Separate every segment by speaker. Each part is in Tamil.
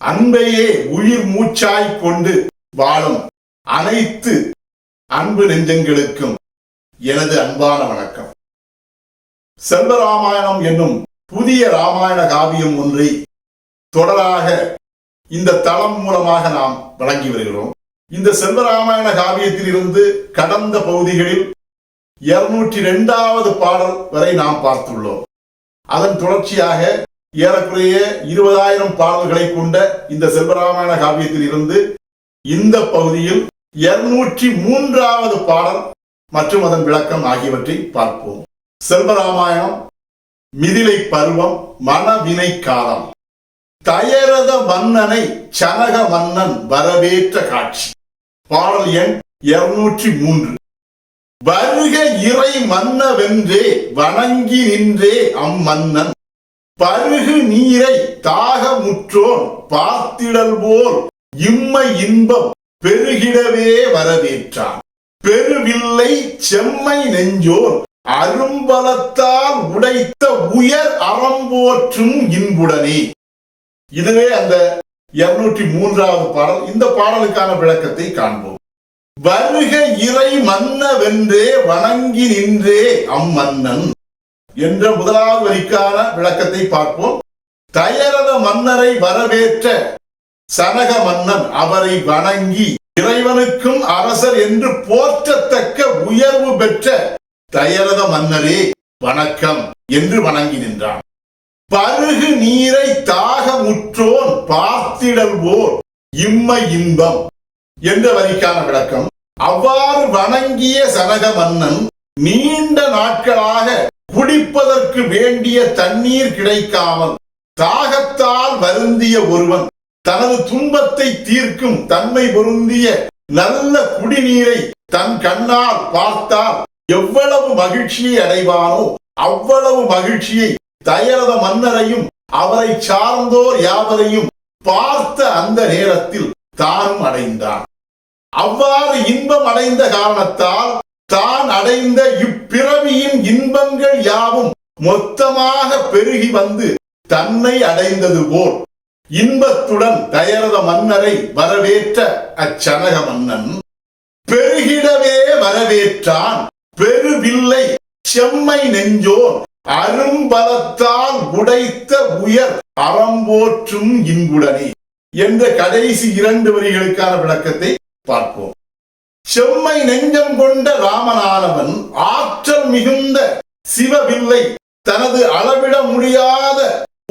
Speaker 1: அன்பையே உயிர் மூச்சாய் கொண்டு வாழும் அனைத்து அன்பு நெஞ்சங்களுக்கும் எனது அன்பான வணக்கம். செல்வராமாயணம் என்னும் புதிய ராமாயண காவியம் ஒன்றை தொடராக இந்த தளம் மூலமாக நாம் வழங்கி வருகிறோம். இந்த செல்வராமாயண காவியத்தில் இருந்து கடந்த பகுதிகளில் இருநூற்றி இரண்டாவது பாடல் வரை நாம் பார்த்துள்ளோம். அதன் தொடர்ச்சியாக ஏறக்குறைய இருபதாயிரம் பாடல்களை கொண்ட இந்த செல்வராமாயண காவியத்தில் இருந்து இந்த பகுதியில் இருநூற்றி மூன்றாவது பாடல் மற்றும் அதன் விளக்கம் ஆகியவற்றை பார்ப்போம். செல்வராமாயணம் மிதிலை பருவம் மனவினை காலம். தயரத மன்னனை சனக மன்னன் வரவேற்ற காட்சி. பாடல் எண் இருநூற்றி மூன்று. வருக இறை மன்னவென்றே வணங்கி நின்றே அம்மன்னன். பருகு நீரை தாகமுற்றோன் பார்த்திடல் போல் இம்மை இன்பம் பெருகிடவே வரவேற்றான். பெருவில்லை செம்மை நெஞ்சோர் அரும்பலத்தால் உடைத்த உயர் அறம்போற்றும் இன்புடனே. இதுவே அந்த இருநூற்றி மூன்றாவது பாடல். இந்த பாடலுக்கான விளக்கத்தை காண்போம். வருக இறை மன்னவென்றே வணங்கி நின்றே அம்மன்னன். என்ற முதலாவது வரிக்கான விளக்கத்தை பார்ப்போம். தயரத மன்னரை வரவேற்ற சனக மன்னன் அவரை வணங்கி இறைவனுக்கும் அரசர் என்று போற்றத்தக்க உயர்வு பெற்ற தயரத மன்னரே வணக்கம் என்று வணங்கி நின்றான். பருகு நீரை தாகமுற்றோன் பார்த்திடல்வோர் இம்மை இன்பம் என்ற வரிக்கான விளக்கம். அவ்வாறு வணங்கிய சனக மன்னன் நீண்ட நாட்களாக குடிப்பதற்கு வேண்டிய தண்ணீர் கிடைக்காமல் தாகத்தால் வருந்திய ஒருவன் தனது துன்பத்தை தீர்க்கும் தன்மை பொருந்திய நல்ல குடிநீரை தன் கண்ணால் பார்த்தால் எவ்வளவு மகிழ்ச்சியை அடைவானோ அவ்வளவு மகிழ்ச்சியை தயரத மன்னரையும் அவரை சார்ந்தோர் யாவரையும் பார்த்த அந்த நேரத்தில் தானும் அடைந்தான். அவ்வாறு இன்பம் அடைந்த காரணத்தால் தான் அடைந்த இப்பிறவியின் இன்பங்கள் யாவும் மொத்தமாக பெருகி வந்து தன்னை அடைந்தது போல். இன்பத்துடன் தயரத மன்னரை வரவேற்ற அச்சனக மன்னன். பெருகிடவே வரவேற்றான். பெருவில்லை செம்மை நெஞ்சோர் அரும்பலத்தால் உடைத்த உயர் அறம்போற்றும் இன்புடனே என்ற கடைசி இரண்டு வரிகளுக்கான விளக்கத்தை பார்ப்போம். செம்மை நெஞ்சம் கொண்ட ராமனானவன் ஆற்றல் மிகுந்த சிவவில்லை தனது அளவிட முடியாத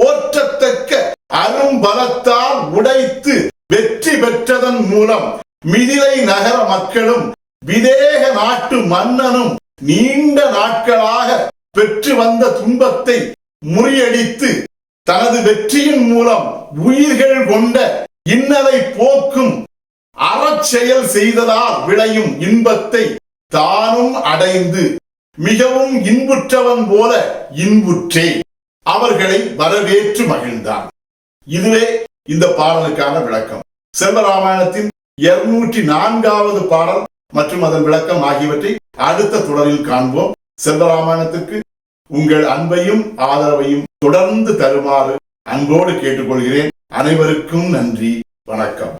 Speaker 1: போற்றத்தக்க அரும்பலத்தால் உடைத்து வெற்றி பெற்றதன் மூலம் மிதிலை நகர மக்களும் விதேக நாட்டு மன்னனும் நீண்ட நாட்களாக பெற்று வந்த துன்பத்தை முறியடித்து தனது வெற்றியின் மூலம் உயிர்கள் கொண்ட இன்னலை போக்கும் செயல் செய்ததால் விளையும் இன்பத்தை தானும் அடைந்து மிகவும் இன்புற்றவன் போல இன்புற்றே. அவர்களை வரவேற்று மகிழ்ந்தான். இதுவே இந்த பாடலுக்கான விளக்கம். செல்வராமாயணத்தின் இருநூற்றி நான்காவது பாடல் மற்றும் அதன் விளக்கம் ஆகியவற்றை அடுத்த தொடரில் காண்போம். செல்வராமாயணத்திற்கு உங்கள் அன்பையும் ஆதரவையும் தொடர்ந்து தருமாறு அன்போடு கேட்டுக்கொள்கிறேன். அனைவருக்கும் நன்றி. வணக்கம்.